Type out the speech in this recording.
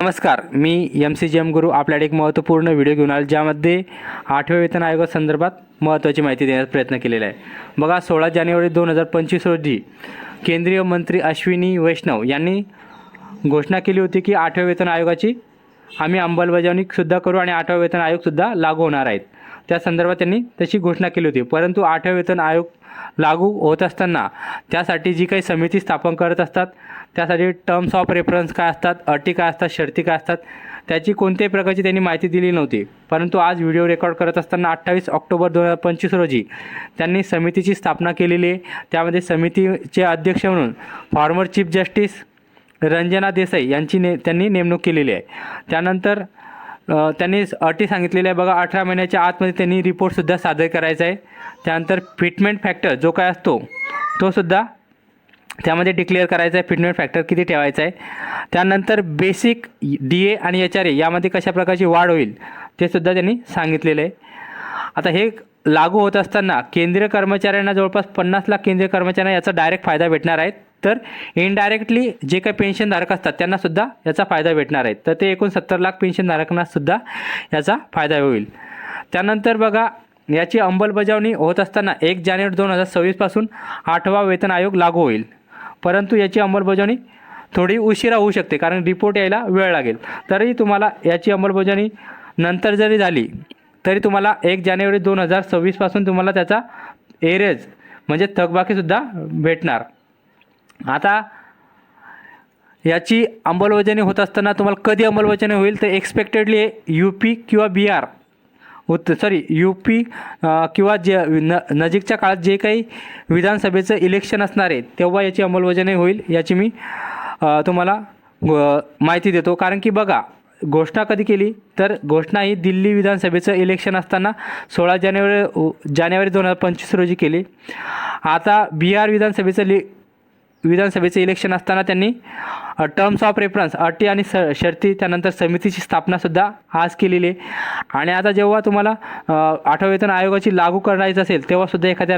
नमस्कार मी M C G M गुरु आपल्याकडे एक महत्त्वपूर्ण व्हिडिओ घेऊन आलो ज्यामध्ये आठव्या वेतन आयोगासंदर्भात महत्त्वाची माहिती देण्याचा प्रयत्न केलेला आहे. बघा सोळा जानेवारी दोन हजार पंचवीस रोजी केंद्रीय मंत्री अश्विनी वैष्णव यांनी घोषणा केली होती की आठव्या वेतन आयोगाची आम्ही अंमलबजावणीसुद्धा करू आणि आठवा वेतन आयोगसुद्धा लागू होणार आहेत. त्या संदर्भात त्यांनी तशी घोषणा केली होती. परंतु आठव्या वेतन आयोग लागू होत असताना त्यासाठी जी काही समिती स्थापन करत असतात त्यासाठी टर्म्स ऑफ रेफरन्स काय असतात अटी काय असतात शर्ती काय असतात त्याची कोणत्याही प्रकारची त्यांनी माहिती दिली नव्हती. परंतु आज व्हिडिओ रेकॉर्ड करत असताना अठ्ठावीस ऑक्टोबर दोन हजार पंचवीस रोजी त्यांनी समितीची स्थापना केलेली आहे. त्यामध्ये समितीचे अध्यक्ष म्हणून former chief justice Ranjana Desai यांची ने त्यांनी नेमणूक केलेली आहे. त्यानंतर त्यांनी अटी सांगितलेल्या आहे. बघा अठरा महिन्याच्या आतमध्ये त्यांनी रिपोर्टसुद्धा सादर करायचा आहे. त्यानंतर फिटमेंट फॅक्टर जो काय असतो तो सुद्धा त्यामध्ये डिक्लेअर करायचा आहे. फिटमेंट फॅक्टर किती ठेवायचा आहे. त्यानंतर बेसिक डी ए आणि एच आर ए यामध्ये कशा प्रकारची वाढ होईल ते सुद्धा त्यांनी सांगितलेलं आहे. आता हे लागू होत असताना केंद्रीय कर्मचाऱ्यांना जवळपास पन्नास लाख केंद्रीय कर्मचाऱ्यांना याचा डायरेक्ट फायदा भेटणार आहेत तर इनडायरेक्टली जे काही पेन्शनधारक असतात त्यांनासुद्धा याचा फायदा भेटणार आहे. तर ते एकूण सत्तर लाख पेन्शनधारकांनासुद्धा याचा फायदा होईल. त्यानंतर बघा याची अंमलबजावणी होत असताना एक जानेवारी दोन हजार सव्वीसपासून आठवा वेतन आयोग लागू होईल. परंतु याची अंमलबजावणी थोडी उशिरा होऊ शकते कारण रिपोर्ट यायला वेळ लागेल. तरी तुम्हाला याची अंमलबजावणी नंतर जरी झाली तरी तुम्हाला एक जानेवारी दोन हजार सव्वीसपासून तुम्हाला त्याचा एरेज म्हणजे थकबाकीसुद्धा भेटणार. आता याची अंमलबजावणी होत असताना तुम्हाला कधी अंमलबजावणी होईल तर एक्सपेक्टेडली यू पी किंवा बी आर उत सॉरी यू पी किंवा जे न नजीकच्या काळात जे काही विधानसभेचं इलेक्शन असणार आहे तेव्हा याची अंमलबजावणी होईल याची मी तुम्हाला माहिती देतो. कारण की बघा घोषणा कधी केली? तर घोषणा ही दिल्ली विधानसभेचं इलेक्शन असताना सोळा जानेवारी जानेवारी दोन हजार पंचवीस रोजी केली. आता बिहार विधानसभेचं लि विधानसभेचे इलेक्शन असताना त्यांनी टर्म्स ऑफ रेफरन्स अटी आणि स शर्ती त्यानंतर समितीची स्थापनासुद्धा आज केलेली आहे. आणि आता जेव्हा तुम्हाला अ, आयोगाची लागू करायचं असेल तेव्हासुद्धा एखाद्या